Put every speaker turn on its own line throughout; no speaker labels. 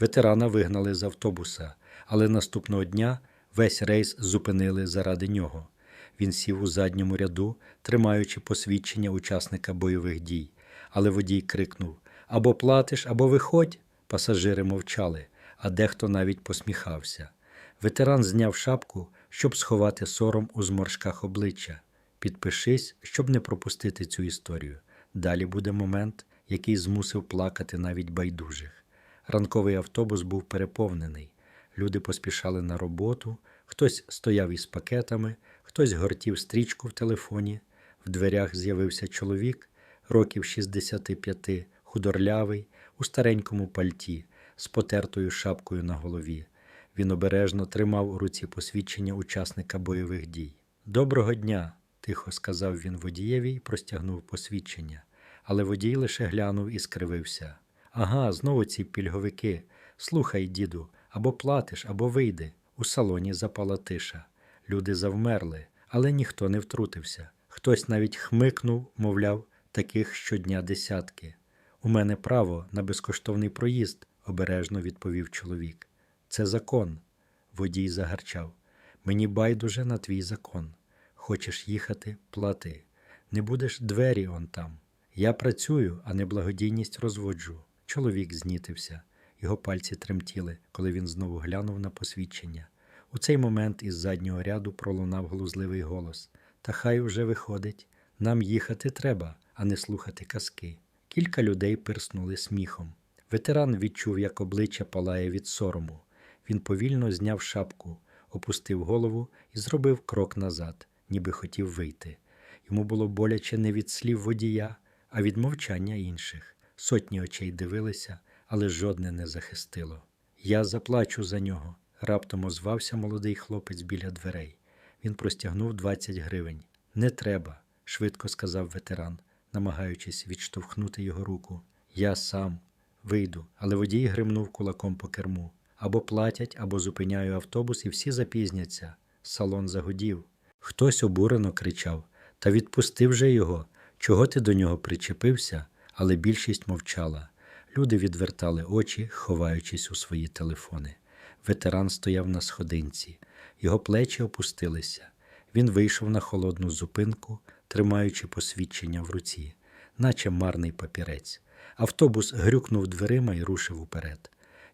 Ветерана вигнали з автобуса, але наступного дня весь рейс зупинили заради нього. Він сів у задньому ряду, тримаючи посвідчення учасника бойових дій. Але водій крикнув: або платиш, або виходь. Пасажири мовчали, а дехто навіть посміхався. Ветеран зняв шапку, щоб сховати сором у зморшках обличчя. Підпишись, щоб не пропустити цю історію. Далі буде момент, який змусив плакати навіть байдужих. Ранковий автобус був переповнений. Люди поспішали на роботу, хтось стояв із пакетами, хтось гортів стрічку в телефоні. В дверях з'явився чоловік, років 65, худорлявий, у старенькому пальті, з потертою шапкою на голові. Він обережно тримав у руці посвідчення учасника бойових дій. Доброго дня, тихо сказав він водієві і простягнув посвідчення. Але водій лише глянув і скривився. Ага, знову ці пільговики. Слухай, діду, або платиш, або вийди. У салоні запала тиша. Люди завмерли, але ніхто не втрутився. Хтось навіть хмикнув, мовляв, таких щодня десятки. У мене право на безкоштовний проїзд, обережно відповів чоловік. Це закон. Водій загарчав. Мені байдуже на твій закон. Хочеш їхати, плати. Не будеш двері он там. Я працюю, а не благодійність розводжу. Чоловік знітився. Його пальці тремтіли, коли він знову глянув на посвідчення. У цей момент із заднього ряду пролунав глузливий голос. Та хай уже виходить. Нам їхати треба, а не слухати казки. Кілька людей пирснули сміхом. Ветеран відчув, як обличчя палає від сорому. Він повільно зняв шапку, опустив голову і зробив крок назад, ніби хотів вийти. Йому було боляче не від слів водія, а від мовчання інших. Сотні очей дивилися, але жодне не захистило. Я заплачу за нього, раптом озвався молодий хлопець біля дверей. Він простягнув 20 гривень. Не треба, швидко сказав ветеран, намагаючись відштовхнути його руку. Я сам вийду, але водій гримнув кулаком по керму. Або платять, або зупиняю автобус, і всі запізняться. Салон загудів. Хтось обурено кричав Та відпусти вже його. Чого ти до нього причепився? Але більшість мовчала. Люди відвертали очі, ховаючись у свої телефони. Ветеран стояв на сходинці, його плечі опустилися. Він вийшов на холодну зупинку, тримаючи посвідчення в руці, наче марний папірець. Автобус грюкнув дверима і рушив уперед.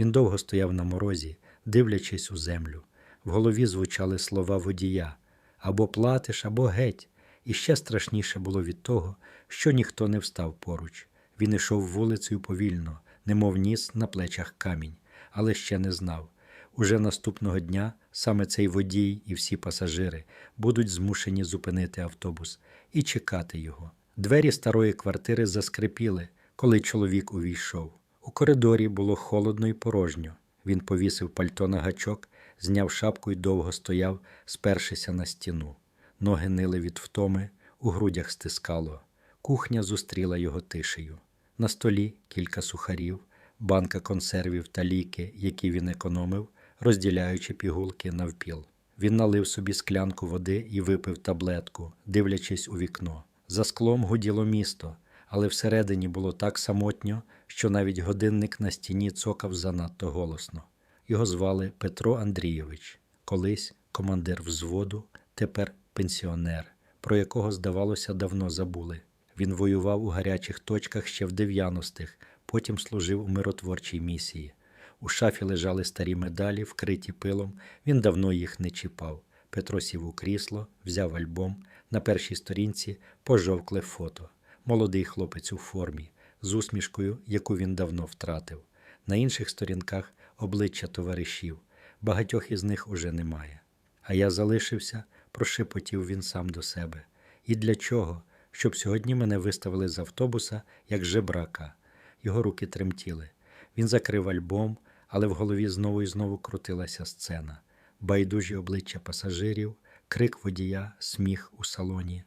Він довго стояв на морозі, дивлячись у землю. В голові звучали слова водія або платиш, або геть. І ще страшніше було від того, що ніхто не встав поруч. Він ішов вулицею повільно, немов ніс на плечах камінь, але ще не знав. Уже наступного дня саме цей водій і всі пасажири будуть змушені зупинити автобус і чекати його. Двері старої квартири заскрипіли, коли чоловік увійшов. У коридорі було холодно і порожньо. Він повісив пальто на гачок, зняв шапку і довго стояв, спершися на стіну. Ноги нили від втоми, у грудях стискало. Кухня зустріла його тишею. На столі кілька сухарів, банка консервів та ліки, які він економив, розділяючи пігулки навпіл. Він налив собі склянку води і випив таблетку, дивлячись у вікно. За склом гуділо місто, але всередині було так самотньо, що навіть годинник на стіні цокав занадто голосно. Його звали Петро Андрійович, колись командир взводу, тепер пенсіонер, про якого, здавалося, давно забули. Він воював у гарячих точках ще в 90-х, потім служив у миротворчій місії. У шафі лежали старі медалі, вкриті пилом, він давно їх не чіпав. Петро сів у крісло, взяв альбом. На першій сторінці пожовкле фото. Молодий хлопець у формі, з усмішкою, яку він давно втратив. На інших сторінках обличчя товаришів. Багатьох із них уже немає. А я залишився, прошепотів він сам до себе. І для чого? Щоб сьогодні мене виставили з автобуса як жебрака. Його руки тремтіли. Він закрив альбом, але в голові знову і знову крутилася сцена. Байдужі обличчя пасажирів, крик водія, сміх у салоні.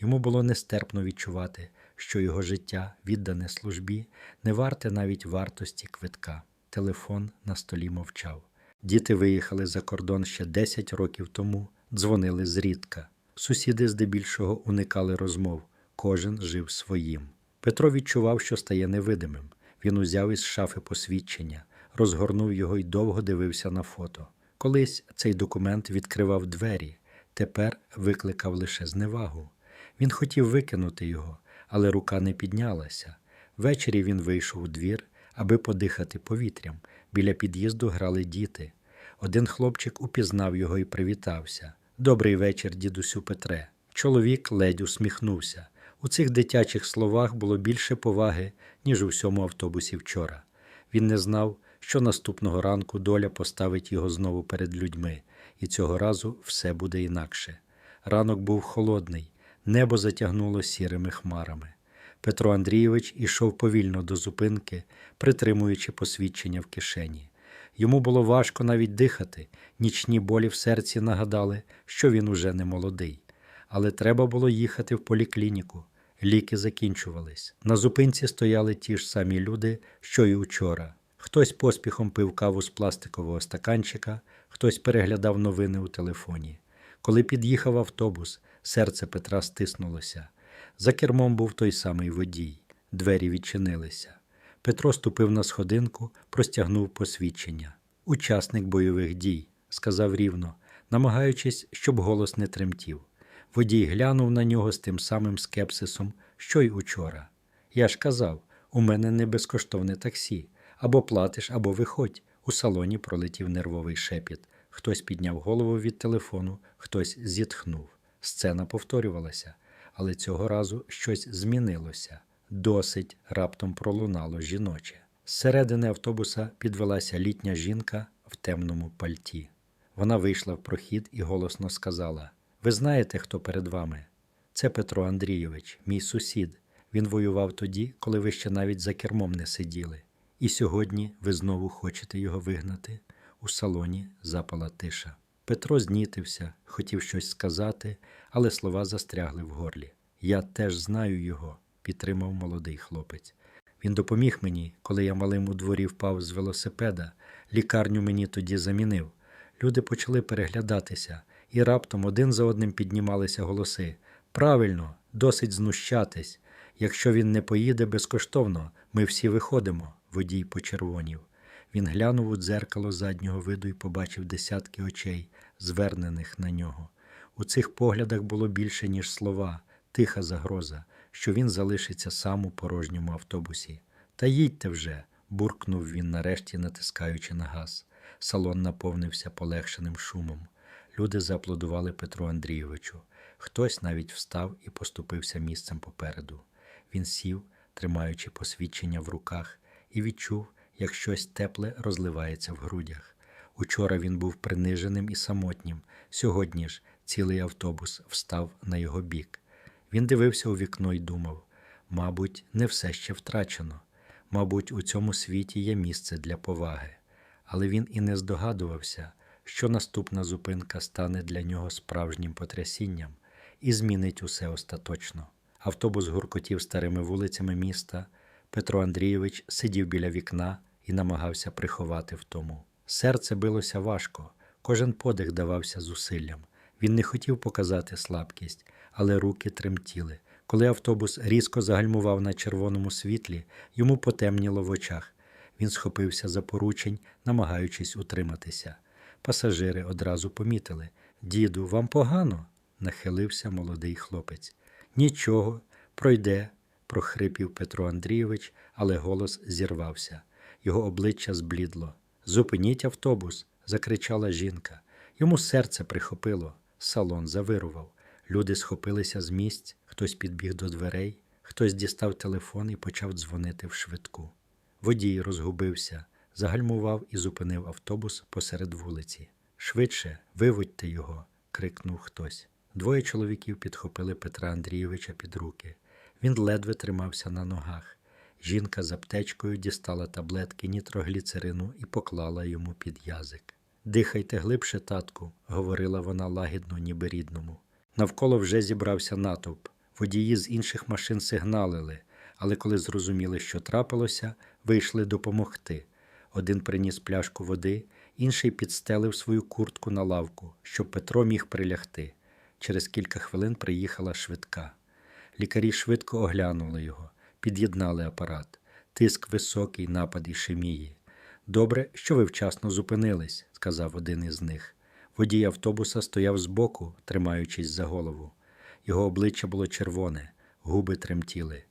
Йому було нестерпно відчувати, що його життя, віддане службі, не варте навіть вартості квитка. Телефон на столі мовчав. Діти виїхали за кордон ще 10 років тому, дзвонили зрідка. Сусіди здебільшого уникали розмов, кожен жив своїм. Петро відчував, що стає невидимим. Він узяв із шафи посвідчення, розгорнув його й довго дивився на фото. Колись цей документ відкривав двері, тепер викликав лише зневагу. Він хотів викинути його, але рука не піднялася. Ввечері він вийшов у двір, аби подихати повітрям. Біля під'їзду грали діти. Один хлопчик упізнав його і привітався. Добрий вечір, дідусю Петре. Чоловік ледь усміхнувся. У цих дитячих словах було більше поваги, ніж у всьому автобусі вчора. Він не знав, що наступного ранку доля поставить його знову перед людьми, і цього разу все буде інакше. Ранок був холодний, небо затягнуло сірими хмарами. Петро Андрійович ішов повільно до зупинки, притримуючи посвідчення в кишені. Йому було важко навіть дихати, нічні болі в серці нагадали, що він уже не молодий. Але треба було їхати в поліклініку. Ліки закінчувались. На зупинці стояли ті ж самі люди, що й учора. Хтось поспіхом пив каву з пластикового стаканчика, хтось переглядав новини у телефоні. Коли під'їхав автобус, серце Петра стиснулося. За кермом був той самий водій. Двері відчинилися. Петро ступив на сходинку, простягнув посвідчення. Учасник бойових дій, сказав рівно, намагаючись, щоб голос не тремтів. Водій глянув на нього з тим самим скепсисом, що й учора. Я ж казав, у мене не безкоштовне таксі. Або платиш, або виходь. У салоні пролетів нервовий шепіт. Хтось підняв голову від телефону, хтось зітхнув. Сцена повторювалася, але цього разу щось змінилося. Досить раптом пролунало жіноче. Зсередини автобуса підвелася літня жінка в темному пальті. Вона вийшла в прохід і голосно сказала: Ви знаєте, хто перед вами? Це Петро Андрійович, мій сусід. Він воював тоді, коли ви ще навіть за кермом не сиділи. І сьогодні ви знову хочете його вигнати. У салоні запала тиша. Петро знітився, хотів щось сказати, але слова застрягли в горлі. Я теж знаю його, підтримав молодий хлопець. Він допоміг мені, коли я малим у дворі впав з велосипеда. Лікарню мені тоді замінив. Люди почали переглядатися, і раптом один за одним піднімалися голоси. Правильно, досить знущатись. Якщо він не поїде безкоштовно, ми всі виходимо. Водій почервонів. Він глянув у дзеркало заднього виду і побачив десятки очей, звернених на нього. У цих поглядах було більше, ніж слова, тиха загроза, що він залишиться сам у порожньому автобусі. Та їдьте вже, буркнув він, нарешті натискаючи на газ. Салон наповнився полегшеним шумом. Люди зааплодували Петру Андрійовичу. Хтось навіть встав і поступився місцем попереду. Він сів, тримаючи посвідчення в руках, і відчув, як щось тепле розливається в грудях. Учора він був приниженим і самотнім. Сьогодні ж цілий автобус встав на його бік. Він дивився у вікно і думав: мабуть, не все ще втрачено. Мабуть, у цьому світі є місце для поваги. Але він і не здогадувався, що наступна зупинка стане для нього справжнім потрясінням і змінить усе остаточно. Автобус гуркотів старими вулицями міста. Петро Андрійович сидів біля вікна і намагався приховати втому. Серце билося важко, кожен подих давався зусиллям. Він не хотів показати слабкість, але руки тремтіли. Коли автобус різко загальмував на червоному світлі, йому потемніло в очах. Він схопився за поручень, намагаючись утриматися. Пасажири одразу помітили Діду, вам погано? нахилився молодий хлопець. Нічого, пройде, прохрипів Петро Андрійович, але голос зірвався. Його обличчя зблідло. Зупиніть автобус, закричала жінка. Йому серце прихопило, салон завирував. Люди схопилися з місць, хтось підбіг до дверей, хтось дістав телефон і почав дзвонити в швидку. Водій розгубився, загальмував і зупинив автобус посеред вулиці. Швидше, виводьте його, крикнув хтось. Двоє чоловіків підхопили Петра Андрійовича під руки. Він ледве тримався на ногах. Жінка з аптечкою дістала таблетки нітрогліцерину і поклала йому під язик. Дихайте глибше, татку, говорила вона лагідно, ніби рідному. Навколо вже зібрався натовп. Водії з інших машин сигналили, але коли зрозуміли, що трапилося, вийшли допомогти. Один приніс пляшку води, інший підстелив свою куртку на лавку, щоб Петро міг прилягти. Через кілька хвилин приїхала швидка. Лікарі швидко оглянули його, під'єднали апарат. Тиск високий, напад ішемії. Добре, що ви вчасно зупинились, сказав один із них. Водій автобуса стояв збоку, тримаючись за голову. Його обличчя було червоне, губи тремтіли.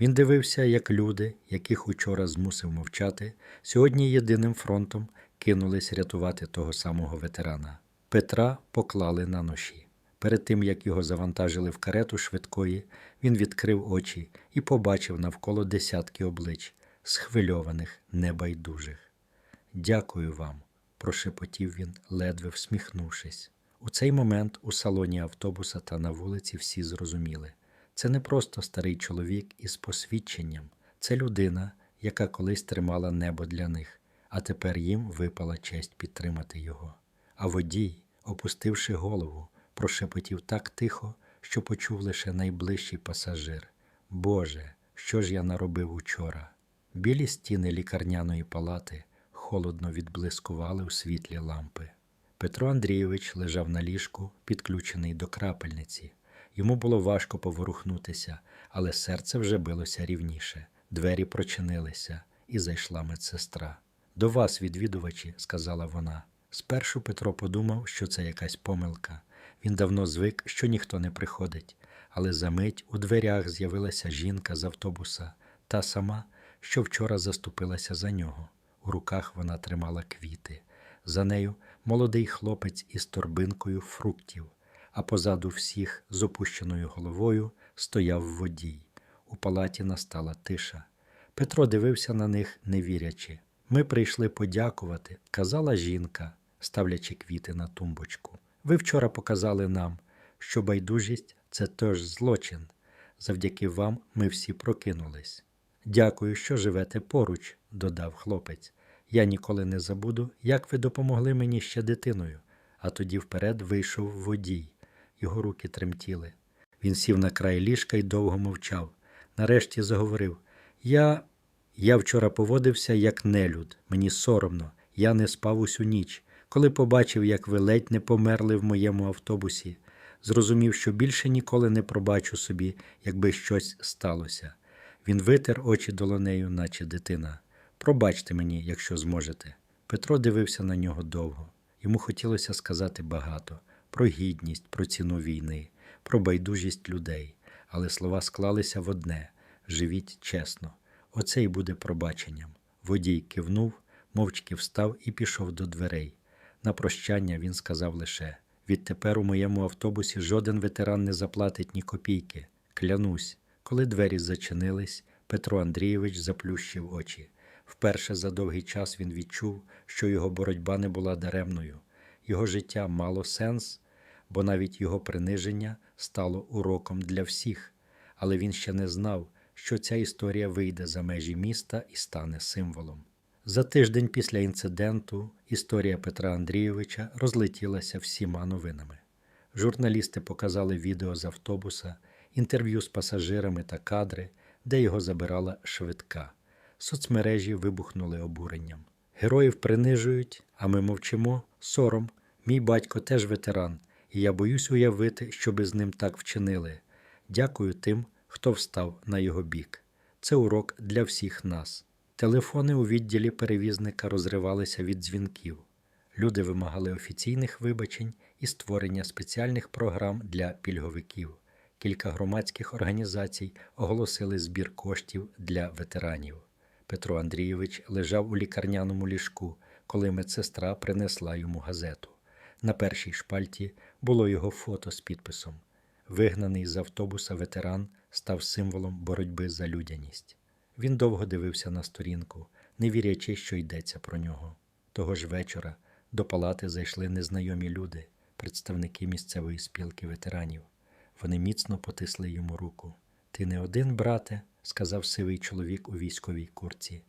Він дивився, як люди, яких учора змусив мовчати, сьогодні єдиним фронтом кинулись рятувати того самого ветерана. Петра поклали на ноші. Перед тим, як його завантажили в карету швидкої, він відкрив очі і побачив навколо десятки облич, схвильованих, небайдужих. Дякую вам, прошепотів він, ледве всміхнувшись. У цей момент у салоні автобуса та на вулиці всі зрозуміли. Це не просто старий чоловік із посвідченням, це людина, яка колись тримала небо для них, а тепер їм випала честь підтримати його. А водій, опустивши голову, прошепотів так тихо, що почув лише найближчий пасажир. Боже, що ж я наробив учора? Білі стіни лікарняної палати холодно відблискували у світлі лампи. Петро Андрійович лежав на ліжку, підключений до крапельниці. Йому було важко поворухнутися, але серце вже билося рівніше. Двері прочинилися, і зайшла медсестра. До вас, відвідувачі, сказала вона. Спершу Петро подумав, що це якась помилка. Він давно звик, що ніхто не приходить, але за мить у дверях з'явилася жінка з автобуса, та сама, що вчора заступилася за нього. У руках вона тримала квіти. За нею молодий хлопець із торбинкою фруктів, а позаду всіх з опущеною головою стояв водій. У палаті настала тиша. Петро дивився на них, не вірячи. Ми прийшли подякувати, казала жінка, ставлячи квіти на тумбочку. Ви вчора показали нам, що байдужість це теж злочин. Завдяки вам ми всі прокинулись. Дякую, що живете поруч, додав хлопець. Я ніколи не забуду, як ви допомогли мені ще дитиною. А тоді вперед вийшов водій. Його руки тремтіли. Він сів на край ліжка і довго мовчав. Нарешті заговорив: Я Я вчора поводився як нелюд, мені соромно, я не спав усю ніч. Коли побачив, як ви ледь не померли в моєму автобусі, зрозумів, що більше ніколи не пробачу собі, якби щось сталося. Він витер очі долонею, наче дитина. Пробачте мені, якщо зможете. Петро дивився на нього довго. Йому хотілося сказати багато про гідність, про ціну війни, про байдужість людей, але слова склалися в одне живіть чесно. Оце й буде пробаченням. Водій кивнув, мовчки встав і пішов до дверей. На прощання він сказав лише: відтепер у моєму автобусі жоден ветеран не заплатить ні копійки. Клянусь, коли двері зачинились, Петро Андрійович заплющив очі. Вперше за довгий час він відчув, що його боротьба не була даремною, його життя мало сенс, бо навіть його приниження стало уроком для всіх, але він ще не знав, що ця історія вийде за межі міста і стане символом. За тиждень після інциденту історія Петра Андрійовича розлетілася всіма новинами. Журналісти показали відео з автобуса, інтерв'ю з пасажирами та кадри, де його забирала швидка. Соцмережі вибухнули обуренням. Героїв принижують, а ми мовчимо. Сором. Мій батько теж ветеран, і я боюсь уявити, що би з ним так вчинили. Дякую тим, хто встав на його бік. Це урок для всіх нас. Телефони у відділі перевізника розривалися від дзвінків. Люди вимагали офіційних вибачень і створення спеціальних програм для пільговиків. Кілька громадських організацій оголосили збір коштів для ветеранів. Петро Андрійович лежав у лікарняному ліжку, коли медсестра принесла йому газету. На першій шпальті було його фото з підписом. Вигнаний з автобуса ветеран став символом боротьби за людяність. Він довго дивився на сторінку, не вірячи, що йдеться про нього. Того ж вечора до палати зайшли незнайомі люди, представники місцевої спілки ветеранів. Вони міцно потисли йому руку. Ти не один, брате, сказав сивий чоловік у військовій курці.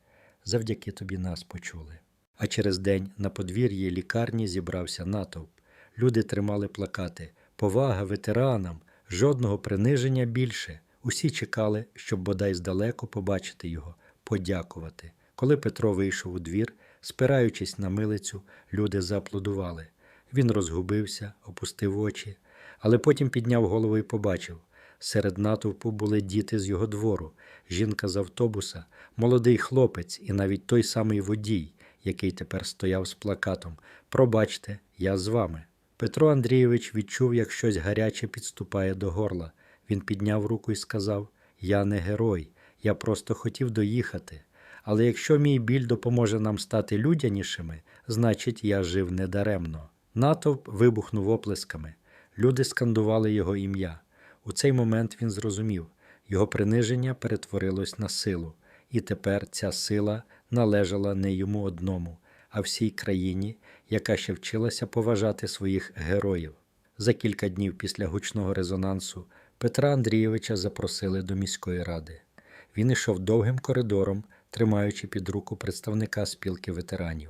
Завдяки тобі нас почули. А через день на подвір'ї лікарні зібрався натовп. Люди тримали плакати Повага ветеранам, жодного приниження більше. Усі чекали, щоб бодай здалеку побачити його, подякувати. Коли Петро вийшов у двір, спираючись на милицю, люди зааплодували. Він розгубився, опустив очі, але потім підняв голову і побачив. Серед натовпу були діти з його двору, жінка з автобуса, молодий хлопець і навіть той самий водій, який тепер стояв з плакатом Пробачте, я з вами. Петро Андрійович відчув, як щось гаряче підступає до горла. Він підняв руку і сказав: Я не герой, я просто хотів доїхати. Але якщо мій біль допоможе нам стати людянішими, значить я жив недаремно. Натовп вибухнув оплесками. Люди скандували його ім'я. У цей момент він зрозумів, його приниження перетворилось на силу, і тепер ця сила належала не йому одному, а всій країні, яка ще вчилася поважати своїх героїв. За кілька днів після гучного резонансу Петра Андрійовича запросили до міської ради. Він йшов довгим коридором, тримаючи під руку представника спілки ветеранів.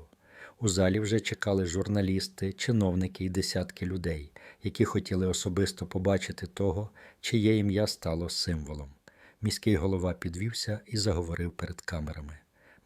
У залі вже чекали журналісти, чиновники і десятки людей, які хотіли особисто побачити того, чиє ім'я стало символом. Міський голова підвівся і заговорив перед камерами.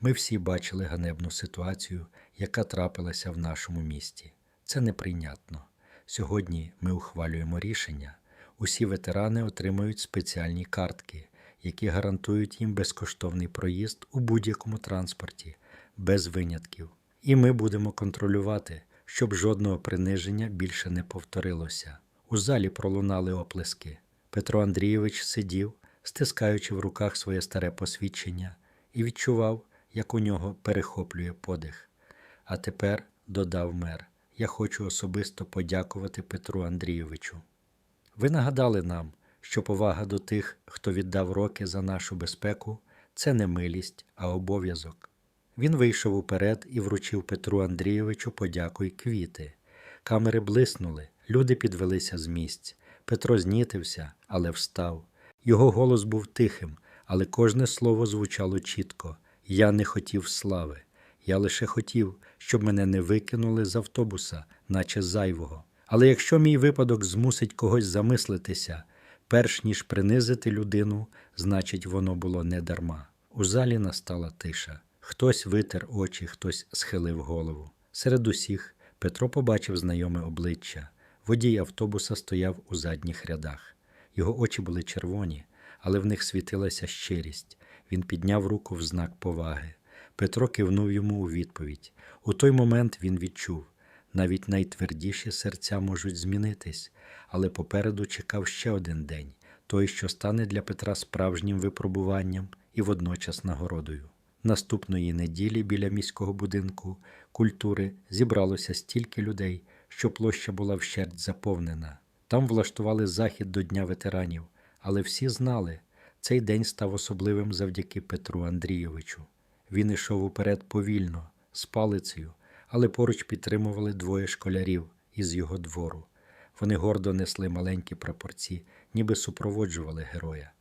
Ми всі бачили ганебну ситуацію, яка трапилася в нашому місті. Це неприйнятно. Сьогодні ми ухвалюємо рішення. Усі ветерани отримують спеціальні картки, які гарантують їм безкоштовний проїзд у будь-якому транспорті, без винятків. І ми будемо контролювати, щоб жодного приниження більше не повторилося. У залі пролунали оплески. Петро Андрійович сидів, стискаючи в руках своє старе посвідчення, і відчував, як у нього перехоплює подих. А тепер, додав мер, я хочу особисто подякувати Петру Андрійовичу. Ви нагадали нам, що повага до тих, хто віддав роки за нашу безпеку, це не милість, а обов'язок. Він вийшов уперед і вручив Петру Андрійовичу подяку й квіти. Камери блиснули, люди підвелися з місць. Петро знітився, але встав. Його голос був тихим, але кожне слово звучало чітко. Я не хотів слави. Я лише хотів, щоб мене не викинули з автобуса, наче зайвого. Але якщо мій випадок змусить когось замислитися, перш ніж принизити людину, значить воно було не дарма. У залі настала тиша. Хтось витер очі, хтось схилив голову. Серед усіх Петро побачив знайоме обличчя. Водій автобуса стояв у задніх рядах. Його очі були червоні, але в них світилася щирість. Він підняв руку в знак поваги. Петро кивнув йому у відповідь. У той момент він відчув навіть найтвердіші серця можуть змінитись, але попереду чекав ще один день той, що стане для Петра справжнім випробуванням і водночас нагородою. Наступної неділі біля міського будинку культури зібралося стільки людей, що площа була вщерть заповнена. Там влаштували захід до Дня ветеранів, але всі знали, цей день став особливим завдяки Петру Андрійовичу. Він ішов уперед повільно, з палицею, але поруч підтримували двоє школярів із його двору. Вони гордо несли маленькі прапорці, ніби супроводжували героя.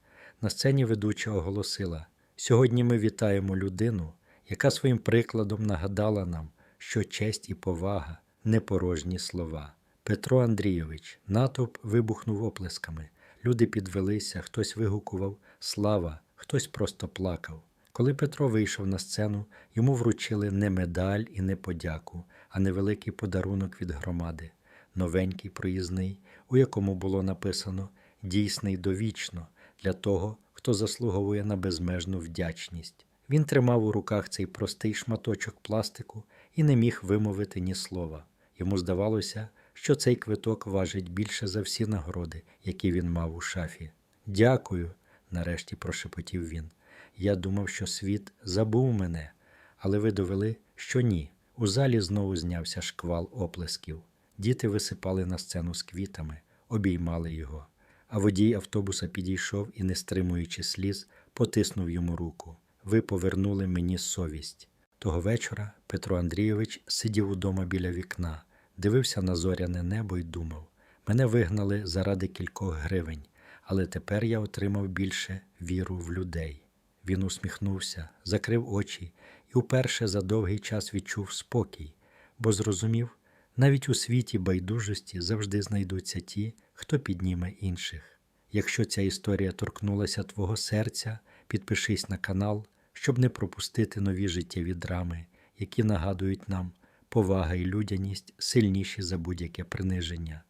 На сцені ведуча оголосила: сьогодні ми вітаємо людину, яка своїм прикладом нагадала нам, що честь і повага не порожні слова. Петро Андрійович, натовп вибухнув оплесками. Люди підвелися, хтось вигукував Слава, хтось просто плакав. Коли Петро вийшов на сцену, йому вручили не медаль і не подяку, а невеликий подарунок від громади, новенький проїзний, у якому було написано дійсний довічно для того, хто заслуговує на безмежну вдячність. Він тримав у руках цей простий шматочок пластику і не міг вимовити ні слова. Йому здавалося, що цей квиток важить більше за всі нагороди, які він мав у шафі. Дякую, нарешті прошепотів він. Я думав, що світ забув мене, але ви довели, що ні. У залі знову знявся шквал оплесків. Діти висипали на сцену з квітами, обіймали його. А водій автобуса підійшов і, не стримуючи сліз, потиснув йому руку. Ви повернули мені совість. Того вечора Петро Андрійович сидів удома біля вікна, дивився на зоряне небо і думав: мене вигнали заради кількох гривень, але тепер я отримав більше віру в людей. Він усміхнувся, закрив очі і вперше за довгий час відчув спокій, бо зрозумів, навіть у світі байдужості завжди знайдуться ті, хто підніме інших. Якщо ця історія торкнулася твого серця, підпишись на канал, щоб не пропустити нові життєві драми, які нагадують нам повага і людяність сильніші за будь-яке приниження.